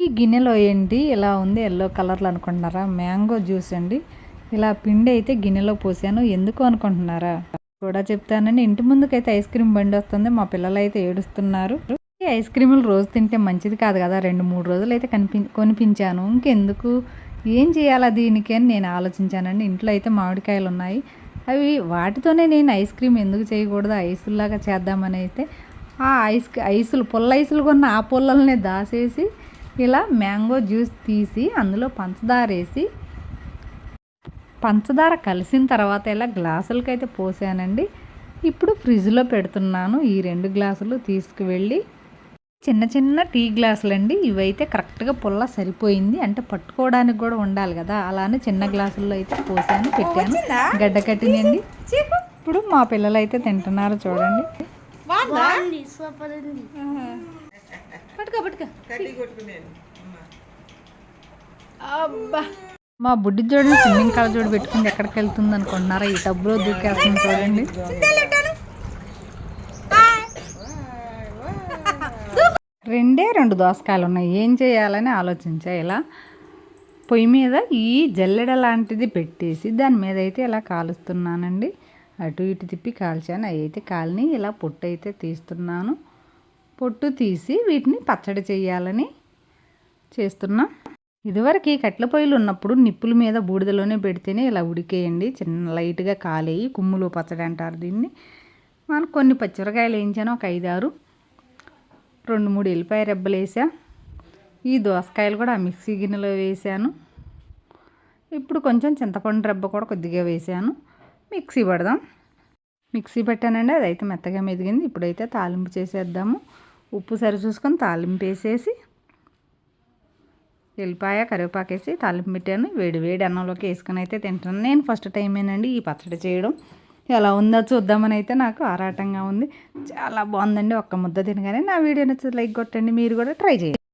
ఈ గిన్నెలో ఏంటి? ఇలా ఉంది? ఎల్లో కలర్లో అనుకుంటున్నారా? మ్యాంగో జ్యూస్ అండి. ఇలా పిండి అయితే గిన్నెలో పోసాను. ఎందుకు అనుకుంటున్నారా? కూడా చెప్తానండి. ఇంటి ముందుకైతే ఐస్ క్రీమ్ బండి వస్తుంది. మా పిల్లలు అయితే ఏడుస్తున్నారు. ఈ ఐస్ క్రీములు రోజు తింటే మంచిది కాదు కదా. రెండు మూడు రోజులు అయితే కనిపి కొనిపించాను. ఇంకెందుకు? ఏం చేయాలా దీనికి అని నేను ఆలోచించానండి. ఇంట్లో అయితే మామిడికాయలు ఉన్నాయి. అవి వాటితోనే నేను ఐస్ క్రీమ్ ఎందుకు చేయకూడదు? ఐసుల్లాగా చేద్దామని అయితే ఆ ఐస్ ఐసులు పుల్ల ఐసులు కొన్న ఆ పుల్లల్ని దాసేసి ఇలా మ్యాంగో జ్యూస్ తీసి అందులో పంచదార వేసి పంచదార కలిసిన తర్వాత ఇలా గ్లాసులకి అయితే పోసానండి. ఇప్పుడు ఫ్రిడ్జ్లో పెడుతున్నాను ఈ రెండు గ్లాసులు తీసుకువెళ్ళి. చిన్న చిన్న టీ గ్లాసులు అండి ఇవైతే కరెక్ట్గా పుల్ల సరిపోయింది. అంటే పట్టుకోవడానికి కూడా ఉండాలి కదా అలానే చిన్న గ్లాసుల్లో అయితే పోసాను పెట్టాను. గడ్డ కట్టినండి ఇప్పుడు మా పిల్లలు అయితే తింటున్నారు చూడండి. పట్టుకో పట్టుకో. అబ్బా. మా బుడ్డి చూడండి స్విమ్మింగ్ కాళ్ళ చూడు పెట్టుకుంది ఎక్కడికి వెళ్తుంది అనుకుంటున్నారా? ఈ టబ్లో దూకేస్తుంది చూడండి. రెండే రెండు దోసకాయలు ఉన్నాయి. ఏం చేయాలని ఆలోచించా ఇలా? పొయ్యి మీద ఈ జల్లెడ లాంటిది పెట్టేసి దాని మీద అయితే ఇలా కాలుస్తున్నానండి. అటు ఇటు తిప్పి కాల్చాను. అవి అయితే కాలిని ఇలా పొట్టు అయితే తీస్తున్నాను. పొట్టు తీసి వీటిని పచ్చడి చేయాలని చేస్తున్నాం. ఇదివరకు కట్ల పొయ్యిలు ఉన్నప్పుడు నిప్పుల మీద బూడిదలోనే పెడితేనే ఇలా ఉడికేయండి. చిన్న లైట్గా కాలేయి కుమ్ములు పచ్చడి అంటారు దీన్ని. మనం కొన్ని పచ్చిమిరకాయలు వేయించాను ఒక ఐదారు రెండు మూడు ఎల్లిపాయ రెబ్బలు వేసా. ఈ దోసకాయలు కూడా ఆ మిక్సీ గిన్నెలో వేసాను. ఇప్పుడు కొంచెం చింతపండు రెబ్బ కూడా కొద్దిగా వేసాను. మిక్సీ పడదాం. మిక్సీ పెట్టానండి అదైతే మెత్తగా మెదిగింది. ఇప్పుడైతే తాలింపు చేసేద్దాము. ఉప్పు సరి చూసుకొని తాలింపు వేసేసి ఎల్లిపాయ కరివేపాకు వేసి తాలింపు పెట్టాను. వేడి వేడి అన్నంలోకి వేసుకొని అయితే తింటాను నేను ఫస్ట్ టైమేనండి ఈ పచ్చడి చేయడం. ఎలా ఉందో చూద్దామని అయితే నాకు ఆరాటంగా ఉంది. చాలా బాగుందండి. ఒక్క ముద్ద తినగానే నా వీడియో నచ్చితే లైక్ కొట్టండి. మీరు కూడా ట్రై చేయండి.